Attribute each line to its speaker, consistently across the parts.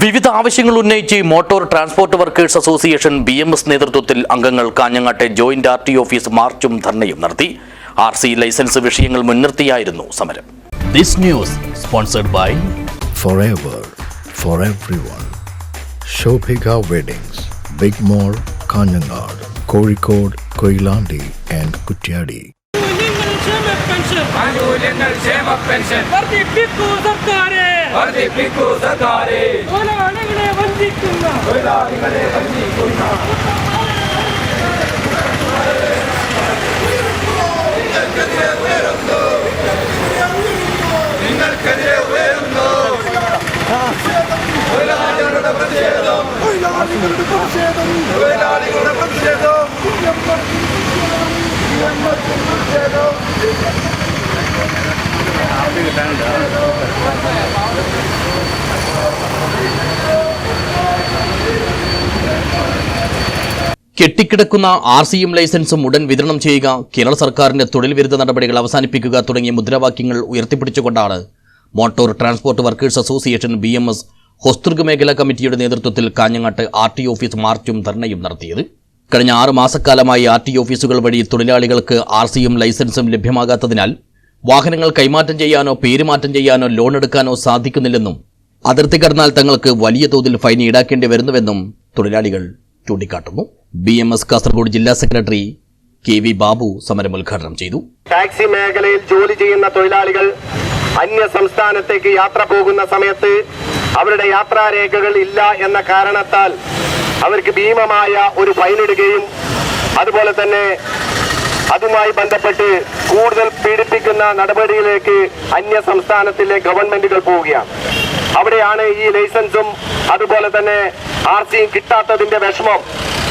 Speaker 1: വിവിധ ആവശ്യങ്ങൾ ഉന്നയിച്ച് motor transport workers association B M S നേതൃത്വത്തിൽ അംഗങ്ങൾ കാഞ്ഞങ്ങാട്ടെ ജോയിന്റ് ആർ ടി ഓഫീസ് മാർച്ചും ധർണയും നടത്തി. ആർ സി ലൈസൻസ് വിഷയങ്ങൾ മുൻനിർത്തിയായിരുന്നു സമരം. This news sponsored by
Speaker 2: forever for everyone. Shobhika Weddings, Big Mall, Kanyanad, Kozhikode, Koilandi and Kutyadi.
Speaker 3: ആനുകൂല്യങ്ങൾ ക്ഷേമ പെൻഷൻ
Speaker 4: ആനുകൂല്യങ്ങൾ ക്ഷേമ പെൻഷൻ
Speaker 3: വഞ്ചിക്കുന്ന
Speaker 4: തൊഴിലാളികളെ വഞ്ചിക്കുന്ന
Speaker 1: കെട്ടിക്കിടക്കുന്ന ആർ സി എം ലൈസൻസും ഉടൻ വിതരണം ചെയ്യുക കേരള സർക്കാരിന്റെ തൊഴിൽ വിരുദ്ധ നടപടികൾ അവസാനിപ്പിക്കുക തുടങ്ങിയ മുദ്രാവാക്യങ്ങൾ ഉയർത്തിപ്പിടിച്ചുകൊണ്ടാണ് motor transport workers association B M S Hosdurg മേഖലാ കമ്മിറ്റിയുടെ നേതൃത്വത്തിൽ കാഞ്ഞങ്ങാട്ട് ആർ ടി ഓഫീസ് മാർച്ചും ധർണയും നടത്തിയത്. കഴിഞ്ഞ ആറ് മാസക്കാലമായി ആർ ടി ഓഫീസുകൾ വഴി തൊഴിലാളികൾക്ക് ആർ സി സിയും ലൈസൻസും ലഭ്യമാകാത്തതിനാൽ വാഹനങ്ങൾ കൈമാറ്റം ചെയ്യാനോ പേരുമാറ്റം ചെയ്യാനോ ലോൺ എടുക്കാനോ സാധിക്കുന്നില്ലെന്നും അതിർത്തി കടന്നാൽ തങ്ങൾക്ക് വലിയ തോതിൽ ഫൈൻ ഈടാക്കേണ്ടി വരുന്നുവെന്നും തൊഴിലാളികൾ ചൂണ്ടിക്കാട്ടുന്നു. ബി എം എസ് കാസർഗോഡ് ജില്ലാ സെക്രട്ടറി കെ വി ബാബു സമരം ഉദ്ഘാടനം ചെയ്തു.
Speaker 5: ടാക്സി മേഖലയിൽ ജോലി ചെയ്യുന്ന തൊഴിലാളികൾ അന്യ സംസ്ഥാനത്തേക്ക് യാത്ര പോകുന്ന സമയത്ത് അവരുടെ യാത്രാരേഖകൾ ഇല്ല എന്ന കാരണത്താൽ അവർക്ക് ഭീമമായ ഒരു ഫൈനിടുകയും അതുപോലെ തന്നെ അതുമായി ബന്ധപ്പെട്ട് കൂടുതൽ പീഡിപ്പിക്കുന്ന നടപടിയിലേക്ക് അന്യ സംസ്ഥാനത്തിലെ ഗവൺമെന്റുകൾ പോവുകയാണ്. അവിടെയാണ് ഈ ലൈസൻസും അതുപോലെ തന്നെ ആർ സിയും കിട്ടാത്തതിന്റെ വിഷമം.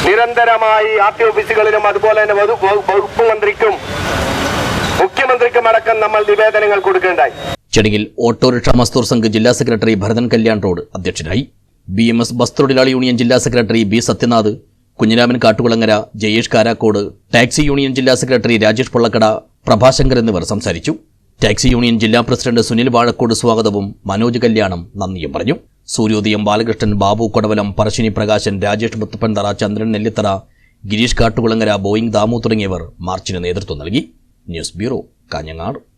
Speaker 5: നിരന്തരമായി ആർ ടി ഓഫീസുകളിലും അതുപോലെ തന്നെ വകുപ്പ് മന്ത്രിക്കും മുഖ്യമന്ത്രിക്കും അടക്കം നമ്മൾ നിവേദനങ്ങൾ കൊടുക്കേണ്ടായി.
Speaker 1: ചടങ്ങിൽ ഓട്ടോറിക്ഷ മസ്തൂർ സംഘ് ജില്ലാ സെക്രട്ടറി ഭരതൻ കല്യാൺ റോഡ് അധ്യക്ഷനായി. ബി എം എസ് ബസ് തൊഴിലാളി യൂണിയൻ ജില്ലാ secretary B Sathyanath. Kunhiraman Kattukulangara Jayesh Karakkod taxi union ജില്ലാ സെക്രട്ടറി രാജേഷ് പൊള്ളക്കട പ്രഭാശങ്കർ എന്നിവർ സംസാരിച്ചു. ടാക്സി യൂണിയൻ ജില്ലാ പ്രസിഡന്റ് സുനിൽ വാഴക്കോട് സ്വാഗതവും മനോജ് കല്യാണം നന്ദിയും പറഞ്ഞു. സൂര്യോദയം ബാലകൃഷ്ണൻ ബാബു കൊടവലം പറശ്ശിനി പ്രകാശൻ രാജേഷ് മുത്തപ്പൻതറ ചന്ദ്രൻ നെല്ലിത്തറ ഗിരീഷ് കാട്ടുകുളങ്ങര ബോയിങ് ദാമു തുടങ്ങിയവർ മാർച്ചിന് നേതൃത്വം നൽകി. News bureau Kanhangad.